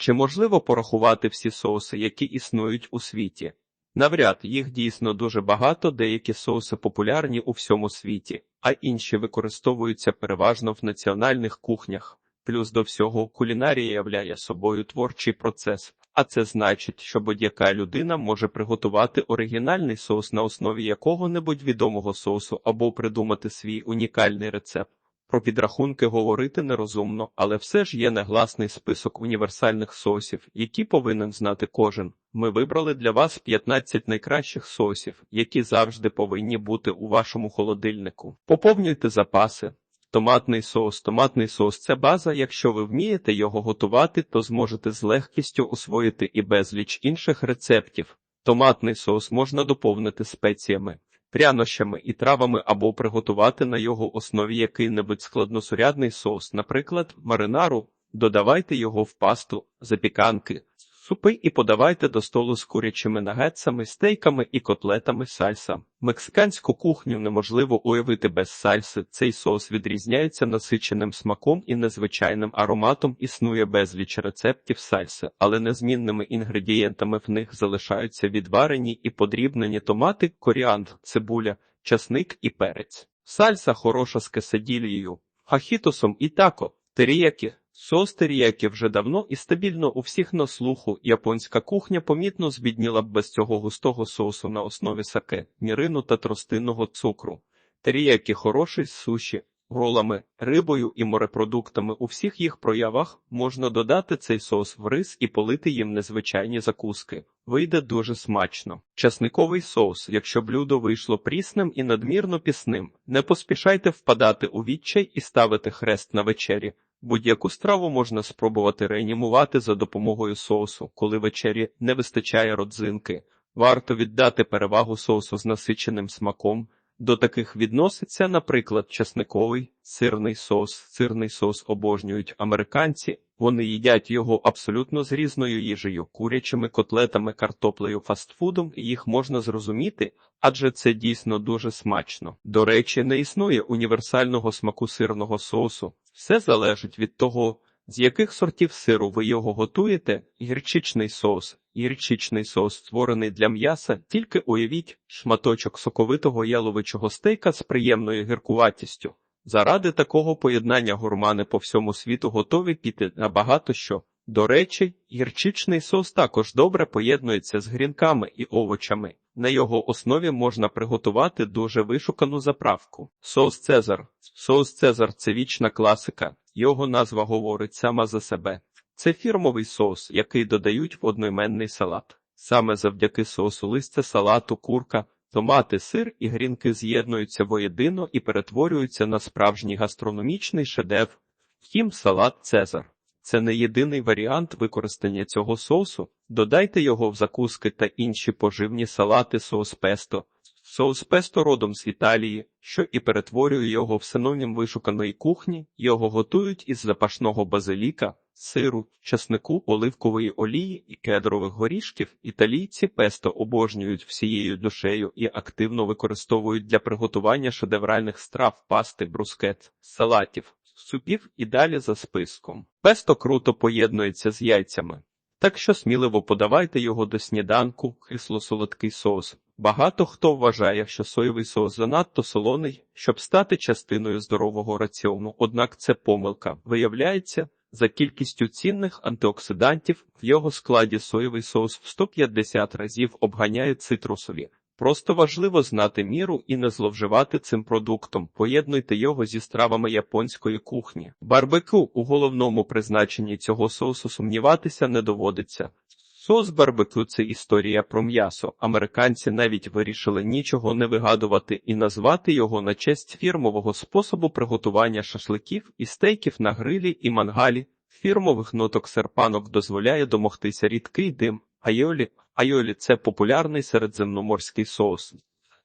Чи можливо порахувати всі соуси, які існують у світі? Навряд їх дійсно дуже багато, деякі соуси популярні у всьому світі, а інші використовуються переважно в національних кухнях. Плюс до всього кулінарія являє собою творчий процес, а це значить, що будь-яка людина може приготувати оригінальний соус на основі якого-небудь відомого соусу або придумати свій унікальний рецепт. Про підрахунки говорити нерозумно, але все ж є негласний список універсальних соусів, які повинен знати кожен. Ми вибрали для вас 15 найкращих соусів, які завжди повинні бути у вашому холодильнику. Поповнюйте запаси. Томатний соус. Томатний соус це база. Якщо ви вмієте його готувати, то зможете з легкістю освоїти і безліч інших рецептів. Томатний соус можна доповнити спеціями, прянощами і травами або приготувати на його основі який-небудь складносурядний соус, наприклад, маринару. Додавайте його в пасту, запіканки, супи і подавайте до столу з курячими нагетсами, стейками і котлетами сальса. Мексиканську кухню неможливо уявити без сальси. Цей соус відрізняється насиченим смаком і незвичайним ароматом. Існує безліч рецептів сальси, але незмінними інгредієнтами в них залишаються відварені і подрібнені томати, коріандр, цибуля, часник і перець. Сальса хороша з кесаділією, хахітосом і тако, теріякі. Соус теріякі вже давно і стабільно у всіх на слуху. Японська кухня помітно збідніла б без цього густого соусу на основі саке, мірину та тростинного цукру. Теріякі хороший з суші, ролами, рибою і морепродуктами у всіх їх проявах можна додати цей соус в рис і полити їм незвичайні закуски. Вийде дуже смачно. Часниковий соус, якщо блюдо вийшло прісним і надмірно пісним, не поспішайте впадати у відчай і ставити хрест на вечері. Будь-яку страву можна спробувати реанімувати за допомогою соусу, коли вечері не вистачає родзинки. Варто віддати перевагу соусу з насиченим смаком. До таких відноситься, наприклад, чесниковий, сирний соус. Сирний соус обожнюють американці. Вони їдять його абсолютно з різною їжею, курячими котлетами, картоплею, фастфудом, і їх можна зрозуміти, адже це дійсно дуже смачно. До речі, не існує універсального смаку сирного соусу. Все залежить від того, з яких сортів сиру ви його готуєте. Гірчичний соус. Гірчичний соус створений для м'яса, тільки уявіть шматочок соковитого яловичого стейка з приємною гіркуватістю. Заради такого поєднання гурмани по всьому світу готові піти на багато що. До речі, гірчичний соус також добре поєднується з грінками і овочами. На його основі можна приготувати дуже вишукану заправку. Соус Цезар. Соус Цезар це вічна класика, його назва говорить сама за себе. Це фірмовий соус, який додають в одноіменний салат. Саме завдяки соусу листя салату, курка, томати, сир і грінки з'єднуються воєдино і перетворюються на справжній гастрономічний шедевр. Втім, салат Цезар. Це не єдиний варіант використання цього соусу. Додайте його в закуски та інші поживні салати соус песто. Соус песто родом з Італії, що і перетворює його в синонім вишуканої кухні, його готують із запашного базиліка, сиру, часнику, оливкової олії і кедрових горішків. Італійці песто обожнюють всією душею і активно використовують для приготування шедевральних страв, пасти, брускет, салатів супів і далі за списком. Песто круто поєднується з яйцями. Так що сміливо подавайте його до сніданку, кисло-солодкий соус. Багато хто вважає, що соєвий соус занадто солоний, щоб стати частиною здорового раціону, однак це помилка. Виявляється, за кількістю цінних антиоксидантів в його складі соєвий соус в 150 разів обганяє цитрусові. Просто важливо знати міру і не зловживати цим продуктом. Поєднуйте його зі стравами японської кухні. Барбекю у головному призначенні цього соусу сумніватися не доводиться. Соус барбекю це історія про м'ясо. Американці навіть вирішили нічого не вигадувати і назвати його на честь фірмового способу приготування шашликів і стейків на грилі і мангалі. Фірмових ноток серпанок дозволяє домогтися рідкий дим, айолі. Айолі це популярний середземноморський соус.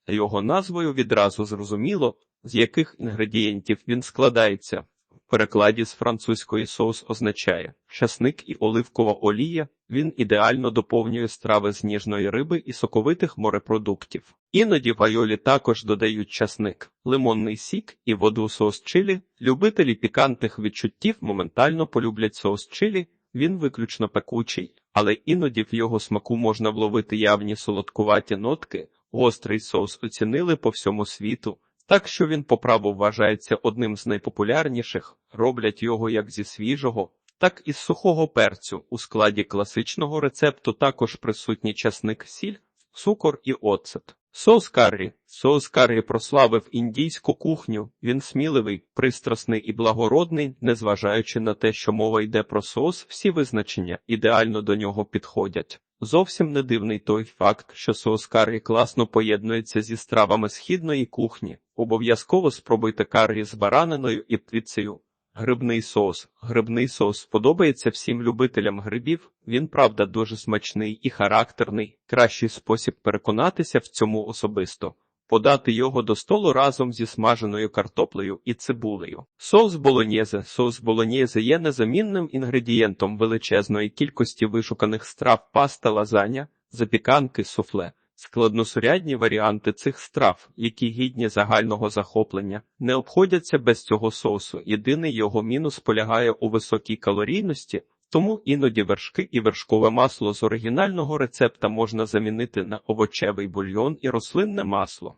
Його назвою відразу зрозуміло, з яких інгредієнтів він складається. В перекладі з французької соус означає часник і оливкова олія. Він ідеально доповнює страви з ніжної риби і соковитих морепродуктів. Іноді в айолі також додають часник, лимонний сік і воду соус чилі. Любителі пікантних відчуттів моментально полюблять соус чилі. Він виключно пекучий, але іноді в його смаку можна вловити явні солодкуваті нотки. Гострий соус оцінили по всьому світу, так що він по праву вважається одним з найпопулярніших. Роблять його як зі свіжого, так і з сухого перцю. У складі класичного рецепту також присутні часник, сіль, цукор і оцет. Соус каррі. Соус каррі прославив індійську кухню. Він сміливий, пристрасний і благородний, незважаючи на те, що мова йде про соус, всі визначення ідеально до нього підходять. Зовсім не дивний той факт, що соус каррі класно поєднується зі стравами східної кухні. Обов'язково спробуйте каррі з бараниною і птицею. Грибний соус. Грибний соус подобається всім любителям грибів. Він, правда, дуже смачний і характерний. Кращий спосіб переконатися в цьому особисто. Подати його до столу разом зі смаженою картоплею і цибулею. Соус болоньєзе. Соус болоньєзе є незамінним інгредієнтом величезної кількості вишуканих страв паста лазаня, запіканки, суфле. Складносурядні варіанти цих страв, які гідні загального захоплення, не обходяться без цього соусу. Єдиний його мінус полягає у високій калорійності, тому іноді вершки і вершкове масло з оригінального рецепта можна замінити на овочевий бульйон і рослинне масло.